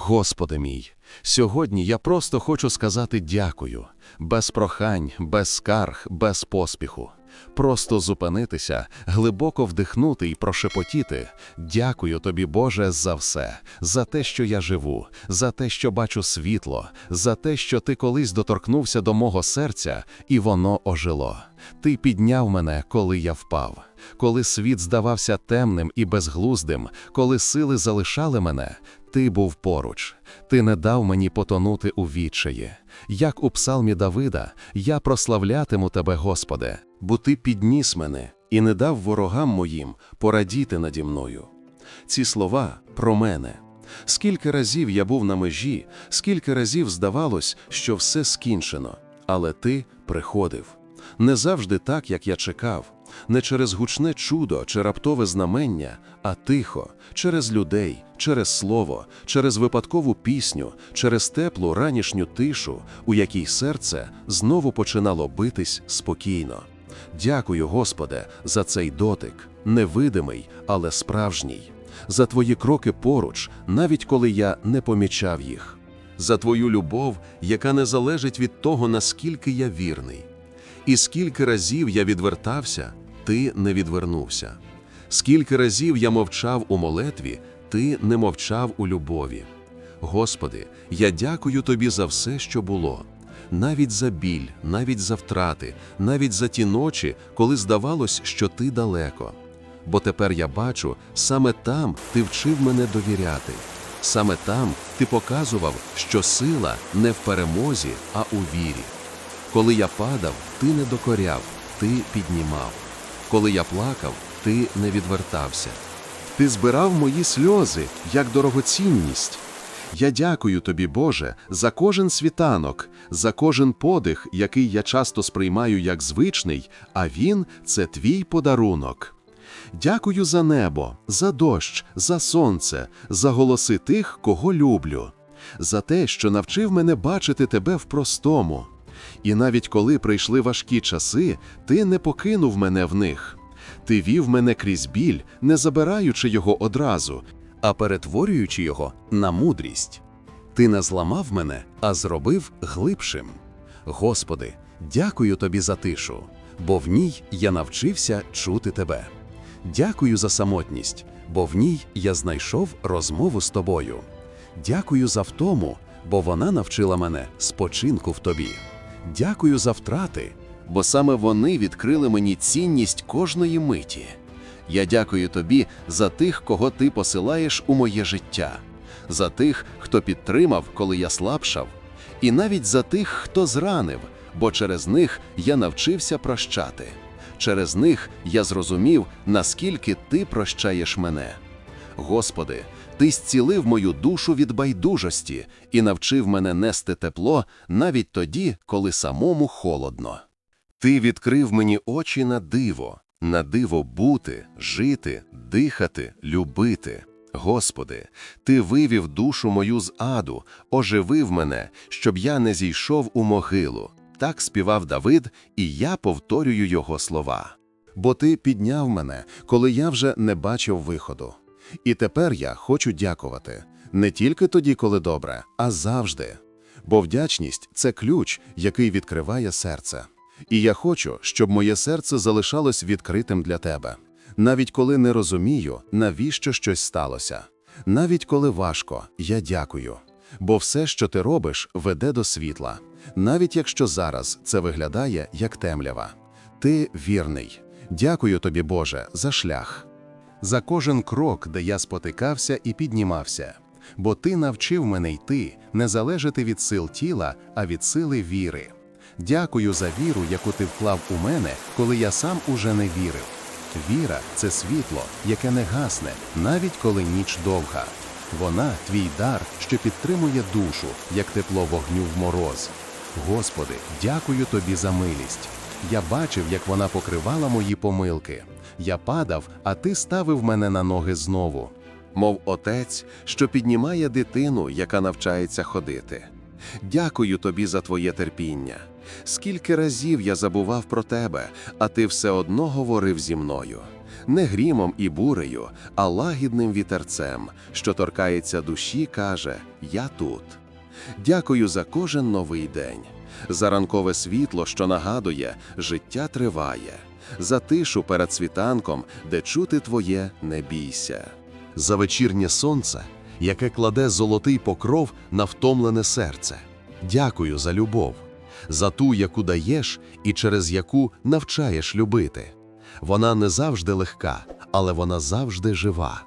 Господи мій, сьогодні я просто хочу сказати дякую, без прохань, без скарг, без поспіху. Просто зупинитися, глибоко вдихнути і прошепотіти. Дякую тобі, Боже, за все, за те, що я живу, за те, що бачу світло, за те, що ти колись доторкнувся до мого серця, і воно ожило. Ти підняв мене, коли я впав. Коли світ здавався темним і безглуздим, коли сили залишали мене, ти був поруч, ти не дав мені потонути у відчаї. Як у псалмі Давида, я прославлятиму тебе, Господи, бо ти підніс мене і не дав ворогам моїм порадіти наді мною. Ці слова про мене. Скільки разів я був на межі, скільки разів здавалось, що все скінчено, але ти приходив. Не завжди так, як я чекав, не через гучне чудо чи раптове знамення, а тихо, через людей, через слово, через випадкову пісню, через теплу ранішню тишу, у якій серце знову починало битись спокійно. Дякую, Господе, за цей дотик, невидимий, але справжній, за твої кроки поруч, навіть коли я не помічав їх, за твою любов, яка не залежить від того, наскільки я вірний. І скільки разів я відвертався, ти не відвернувся. Скільки разів я мовчав у молитві, ти не мовчав у любові. Господи, я дякую тобі за все, що було, навіть за біль, навіть за втрати, навіть за ті ночі, коли здавалось, що ти далеко. Бо тепер я бачу, саме там ти вчив мене довіряти. Саме там ти показував, що сила не в перемозі, а у вірі. Коли я падав, ти не докоряв, ти піднімав. Коли я плакав, ти не відвертався. Ти збирав мої сльози як дорогоцінність. Я дякую тобі, Боже, за кожен світанок, за кожен подих, який я часто сприймаю як звичний, а він це твій подарунок. Дякую за небо, за дощ, за сонце, за голоси тих, кого люблю, за те, що навчив мене бачити тебе в простому. І навіть коли прийшли важкі часи, ти не покинув мене в них. Ти вів мене крізь біль, не забираючи його одразу, а перетворюючи його на мудрість. Ти не зламав мене, а зробив глибшим. Господи, дякую тобі за тишу, бо в ній я навчився чути тебе. Дякую за самотність, бо в ній я знайшов розмову з тобою. Дякую за втому, бо вона навчила мене спочинку в тобі. Дякую за втрати, бо саме вони відкрили мені цінність кожної миті. Я дякую тобі за тих, кого ти посилаєш у моє життя, за тих, хто підтримав, коли я слабшав, і навіть за тих, хто зранив, бо через них я навчився прощати. Через них я зрозумів, наскільки ти прощаєш мене. Господи, ти зцілив мою душу від байдужості і навчив мене нести тепло навіть тоді, коли самому холодно. Ти відкрив мені очі на диво, на диво бути, жити, дихати, любити. Господи, Ти вивів душу мою з аду, оживив мене, щоб я не зійшов у могилу. Так співав Давид, і я повторюю його слова. Бо ти підняв мене, коли я вже не бачив виходу. І тепер я хочу дякувати не тільки тоді, коли добре, а завжди. Бо вдячність це ключ, який відкриває серце. І я хочу, щоб моє серце залишалось відкритим для тебе, навіть коли не розумію, навіщо щось сталося. Навіть коли важко, я дякую. Бо все, що ти робиш, веде до світла, навіть якщо зараз це виглядає як темрява. Ти вірний. Дякую тобі, Боже, за шлях за кожен крок, де я спотикався і піднімався, бо ти навчив мене йти, не залежати від сил тіла, а від сили віри. Дякую за віру, яку ти вклав у мене, коли я сам уже не вірив. Віра це світло, яке не гасне, навіть коли ніч довга. Вона твій дар, що підтримує душу, як тепло вогню в мороз. Господи, дякую тобі за милість. Я бачив, як вона покривала мої помилки. Я падав, а ти ставив мене на ноги знову. Мов отець, що піднімає дитину, яка навчається ходити. Дякую тобі за твоє терпіння. Скільки разів я забував про тебе, а ти все одно говорив зі мною. не грімом і бурею, а лагідним вітерцем, що торкається душі, каже: Я тут. Дякую за кожен новий день, за ранкове світло, що нагадує, життя триває, за тишу перед світанком, де чути твоє не бійся, за вечірнє сонце, яке кладе золотий покров на втомлене серце. Дякую за любов, за ту, яку даєш і через яку навчаєш любити. Вона не завжди легка, але вона завжди жива.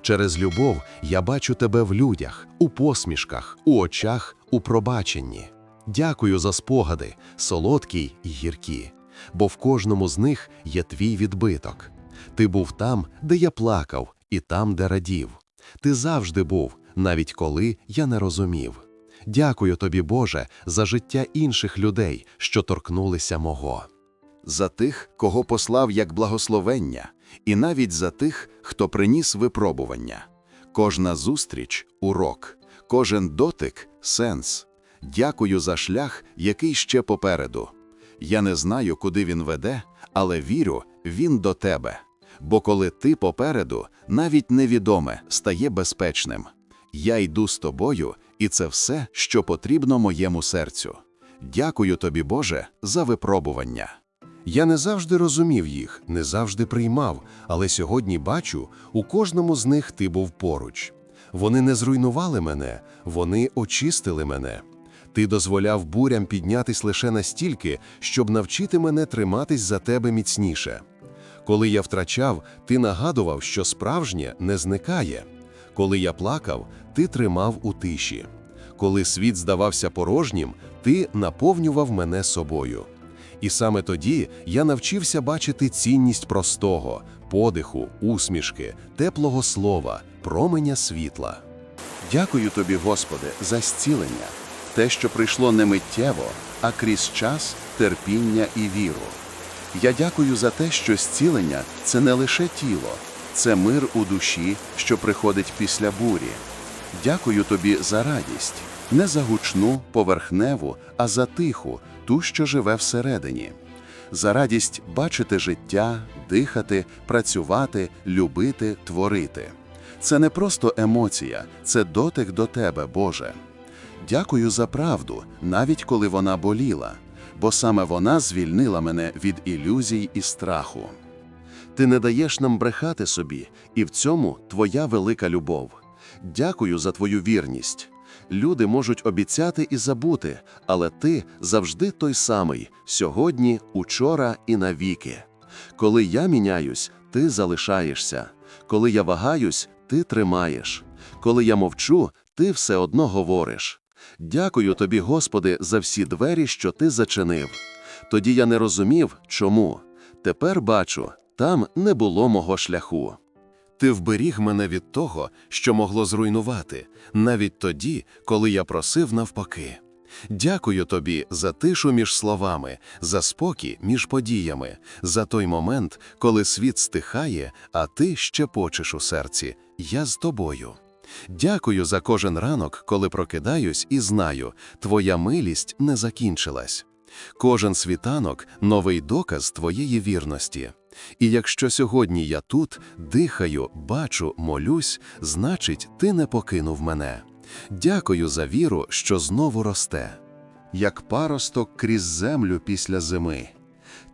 Через любов я бачу тебе в людях, у посмішках, у очах, у пробаченні. Дякую за спогади, солодкі й гіркі, бо в кожному з них є твій відбиток. Ти був там, де я плакав, і там, де радів. Ти завжди був, навіть коли я не розумів. Дякую тобі, Боже, за життя інших людей, що торкнулися мого. За тих, кого послав як благословення, і навіть за тих, хто приніс випробування. Кожна зустріч урок, кожен дотик сенс. Дякую за шлях, який ще попереду. Я не знаю, куди він веде, але вірю, він до тебе. Бо коли ти попереду, навіть невідоме стає безпечним. Я йду з тобою, і це все, що потрібно моєму серцю. Дякую тобі, Боже, за випробування. Я не завжди розумів їх, не завжди приймав, але сьогодні бачу, у кожному з них ти був поруч. Вони не зруйнували мене, вони очистили мене. Ти дозволяв бурям піднятись лише настільки, щоб навчити мене триматись за тебе міцніше. Коли я втрачав, ти нагадував, що справжнє не зникає. Коли я плакав, ти тримав у тиші. Коли світ здавався порожнім, ти наповнював мене собою. І саме тоді я навчився бачити цінність простого, подиху, усмішки, теплого слова, променя світла. Дякую тобі, Господи, за зцілення, те, що прийшло не миттєво, а крізь час, терпіння і віру. Я дякую за те, що зцілення це не лише тіло, це мир у душі, що приходить після бурі. Дякую тобі за радість, не за гучну, поверхневу, а за тиху, ту, що живе всередині. За радість бачити життя, дихати, працювати, любити, творити. Це не просто емоція, це дотик до тебе, Боже. Дякую за правду, навіть коли вона боліла, бо саме вона звільнила мене від ілюзій і страху. Ти не даєш нам брехати собі, і в цьому твоя велика любов. Дякую за твою вірність. Люди можуть обіцяти і забути, але ти завжди той самий сьогодні, учора і навіки. Коли я міняюсь, ти залишаєшся. Коли я вагаюсь, ти тримаєш. Коли я мовчу, ти все одно говориш. Дякую тобі, Господи, за всі двері, що ти зачинив. Тоді я не розумів, чому. Тепер бачу, там не було мого шляху. Ти вберіг мене від того, що могло зруйнувати, навіть тоді, коли я просив навпаки. Дякую тобі за тишу між словами, за спокій між подіями, за той момент, коли світ стихає, а ти ще почеш у серці. Я з тобою. Дякую за кожен ранок, коли прокидаюсь і знаю, твоя милість не закінчилась. Кожен світанок новий доказ твоєї вірності. І якщо сьогодні я тут дихаю, бачу, молюсь, значить, ти не покинув мене. Дякую за віру, що знову росте. Як паросток крізь землю після зими.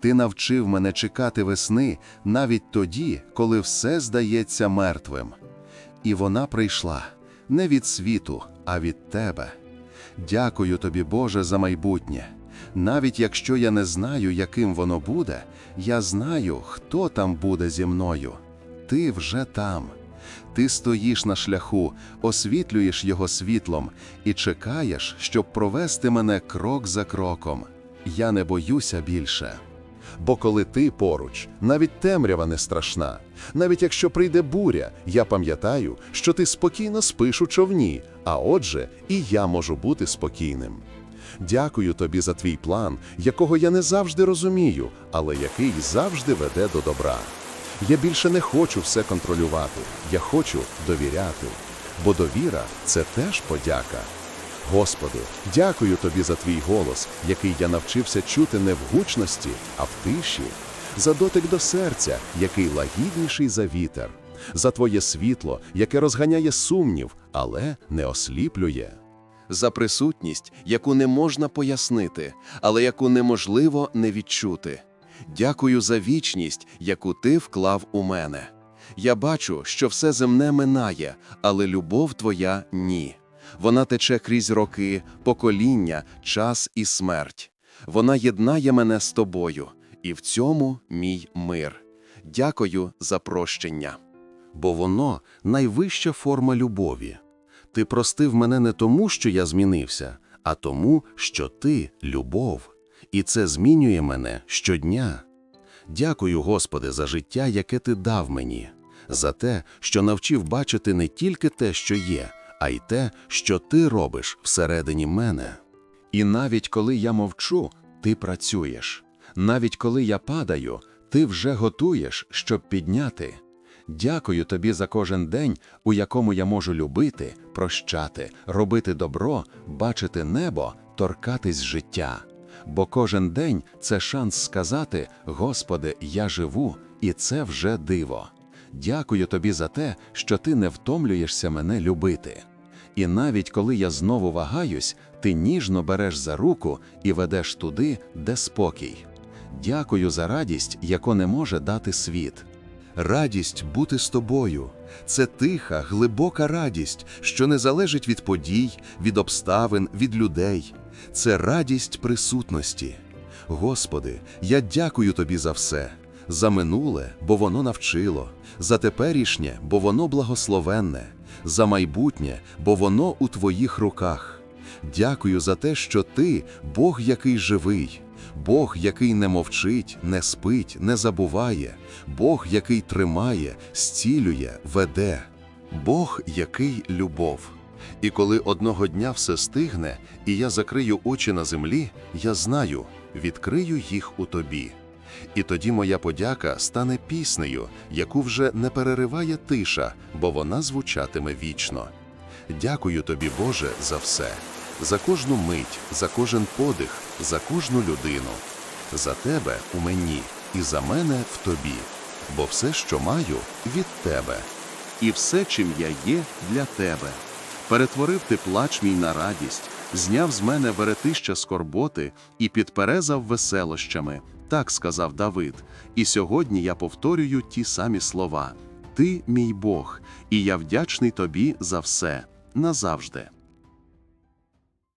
Ти навчив мене чекати весни навіть тоді, коли все здається мертвим. І вона прийшла не від світу, а від тебе. Дякую тобі, Боже, за майбутнє. Навіть якщо я не знаю, яким воно буде, я знаю, хто там буде зі мною. Ти вже там. Ти стоїш на шляху, освітлюєш його світлом і чекаєш, щоб провести мене крок за кроком. Я не боюся більше. Бо коли ти поруч, навіть темрява не страшна. Навіть якщо прийде буря, я пам'ятаю, що ти спокійно спиш у човні, а отже, і я можу бути спокійним. Дякую тобі за твій план, якого я не завжди розумію, але який завжди веде до добра. Я більше не хочу все контролювати, я хочу довіряти. Бо довіра це теж подяка. Господи, дякую тобі за твій голос, який я навчився чути не в гучності, а в тиші. за дотик до серця, який лагідніший за вітер, за твоє світло, яке розганяє сумнів, але не осліплює. За присутність, яку не можна пояснити, але яку неможливо не відчути. Дякую за вічність, яку ти вклав у мене. Я бачу, що все земне минає, але любов твоя ні. Вона тече крізь роки, покоління, час і смерть. Вона єднає мене з тобою, і в цьому мій мир. Дякую за прощення. Бо воно найвища форма любові. Ти простив мене не тому, що я змінився, а тому, що ти любов, і це змінює мене щодня. Дякую, Господи, за життя, яке ти дав мені, за те, що навчив бачити не тільки те, що є, а й те, що ти робиш всередині мене. І навіть коли я мовчу, ти працюєш. Навіть коли я падаю, ти вже готуєш, щоб підняти. Дякую тобі за кожен день, у якому я можу любити, прощати, робити добро, бачити небо, торкатись життя. Бо кожен день це шанс сказати: Господи, я живу, і це вже диво. Дякую тобі за те, що ти не втомлюєшся мене любити. І навіть коли я знову вагаюсь, ти ніжно береш за руку і ведеш туди, де спокій. Дякую за радість, яку не може дати світ. Радість бути з тобою це тиха, глибока радість, що не залежить від подій, від обставин, від людей. Це радість присутності. Господи, я дякую тобі за все, за минуле, бо воно навчило, за теперішнє, бо воно благословенне, за майбутнє, бо воно у твоїх руках. Дякую за те, що ти Бог, який живий, Бог, який не мовчить, не спить, не забуває, Бог, який тримає, зцілює, веде, Бог, який любов. І коли одного дня все стигне, і я закрию очі на землі, я знаю, відкрию їх у тобі. І тоді моя подяка стане піснею, яку вже не перериває тиша, бо вона звучатиме вічно. Дякую тобі, Боже, за все, за кожну мить, за кожен подих, за кожну людину, за тебе у мені і за мене в тобі, бо все, що маю, від тебе, і все, чим я є, для тебе. Перетворив ти плач мій на радість, зняв з мене веретища скорботи і підперезав веселощами. Так сказав Давид. І сьогодні я повторюю ті самі слова: Ти мій Бог, і я вдячний тобі за все назавжди.